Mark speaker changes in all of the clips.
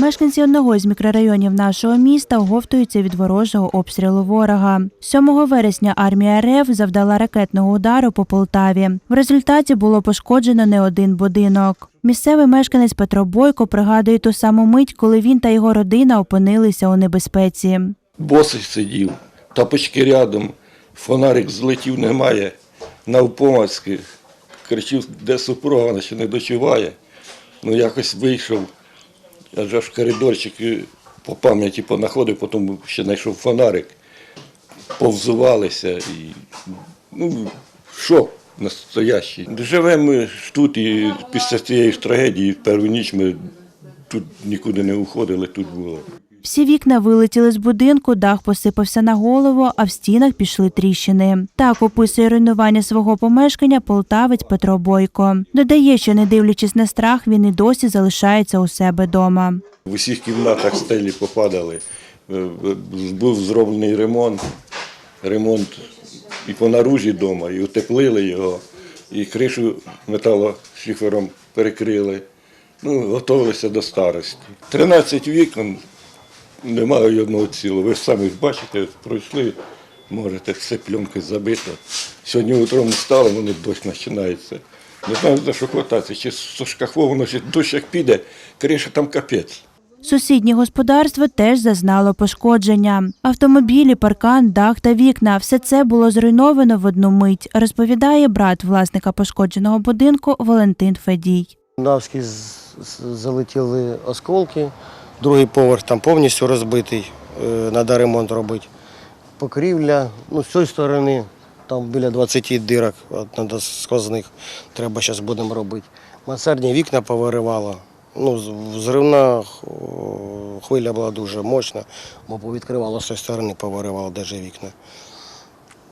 Speaker 1: Мешканці одного з мікрорайонів нашого міста оговтуються від ворожого обстрілу ворога. 7 вересня армія РФ завдала ракетного удару по Полтаві. В результаті було пошкоджено не один будинок. Місцевий мешканець Петро Бойко пригадує ту саму мить, коли він та його родина опинилися у небезпеці.
Speaker 2: Босий сидів, тапочки рядом, фонарик злетів, немає. Навпомацьки кричив, де супруга, вона ще не дочуває. Ну якось вийшов, аж вже в коридорчик по пам'яті понаходив, потім ще знайшов фонарик, повзувалися і ну, шок настоящий. Живемо ми тут і після цієї трагедії, в першу ніч ми тут нікуди не уходили, тут було.
Speaker 1: Всі вікна вилетіли з будинку, дах посипався на голову, а в стінах пішли тріщини. Так описує руйнування свого помешкання полтавець Петро Бойко. Додає, що не дивлячись на страх, він і досі залишається у себе дома.
Speaker 2: В усіх кімнатах стелі попадали. Е, Був зроблений ремонт, ремонт і по наружі вдома, і утеплили його, і кришу металошифером перекрили. Ну, готувалися до старості. 13 вікон, немає одного цілого. Ви ж самі бачите, пройшли, можете, все пленкою забито. Сьогодні утром встали, вони дощ починається. Не знаю, за що хвататися, чи з шкафу, воно ще дощ як піде, криша там капець.
Speaker 1: Сусіднє господарство теж зазнало пошкодження. Автомобілі, паркан, дах та вікна все це було зруйновано в одну мить, розповідає брат власника пошкодженого будинку Валентин Федій.
Speaker 3: Навські з- з- залетіли осколки, другий поверх там повністю розбитий, треба ремонт робити. Покрівля, ну, з цієї сторони, там біля 20 дирок, от, сквозних, треба зараз будемо робити. Мансардні вікна повиривало. Ну, взривна хвиля була дуже мощна, бо повідкривало з цієї сторони, повиривало навіть вікна.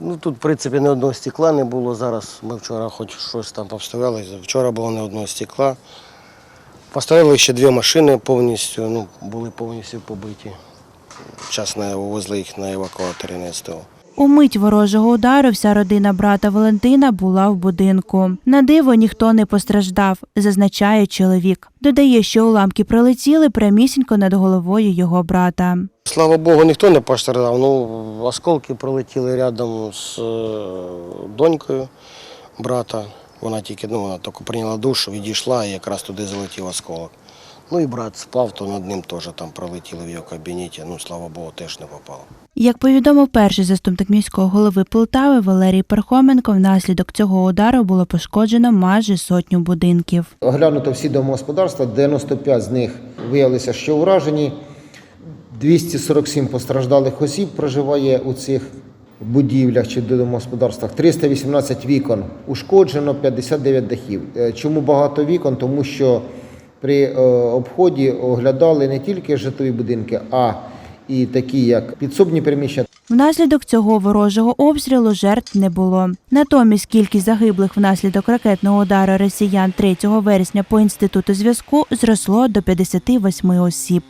Speaker 3: Ну, тут, в принципі, ні одного стекла не було. Зараз ми вчора хоч щось там повставляли. Вчора було не одного стекла. Поставили ще дві машини повністю, ну, були повністю побиті. На- вивезли їх на евакуаторі на СТО.
Speaker 1: У мить ворожого удару вся родина брата Валентина була в будинку. На диво ніхто не постраждав, зазначає чоловік. Додає, що уламки прилетіли прямісінько над головою його брата.
Speaker 3: Слава Богу, ніхто не постраждав. Ну, осколки прилетіли рядом з е, донькою брата. Вона тільки ну, вона тільки прийняла душ, відійшла і якраз туди залетів осколок. Ну і брат спав, то над ним теж там пролетіли в його кабінеті. Ну, слава Богу, теж не попало.
Speaker 1: Як повідомив перший заступник міського голови Полтави Валерій Пархоменко, внаслідок цього удару було пошкоджено майже сотню будинків.
Speaker 4: Оглянуто всі домогосподарства, 95 з них виявилися, що уражені. 247 постраждалих осіб проживає у цих будівлях чи домогосподарствах. 318 вікон ушкоджено, 59 дахів. Е, Чому багато вікон? Тому що при е, обході оглядали не тільки житлові будинки, а і такі, як підсобні приміщення
Speaker 1: Внаслідок цього ворожого обстрілу жертв не було. Натомість кількість загиблих внаслідок ракетного удару росіян 3 вересня по інституту зв'язку зросло до 58 осіб.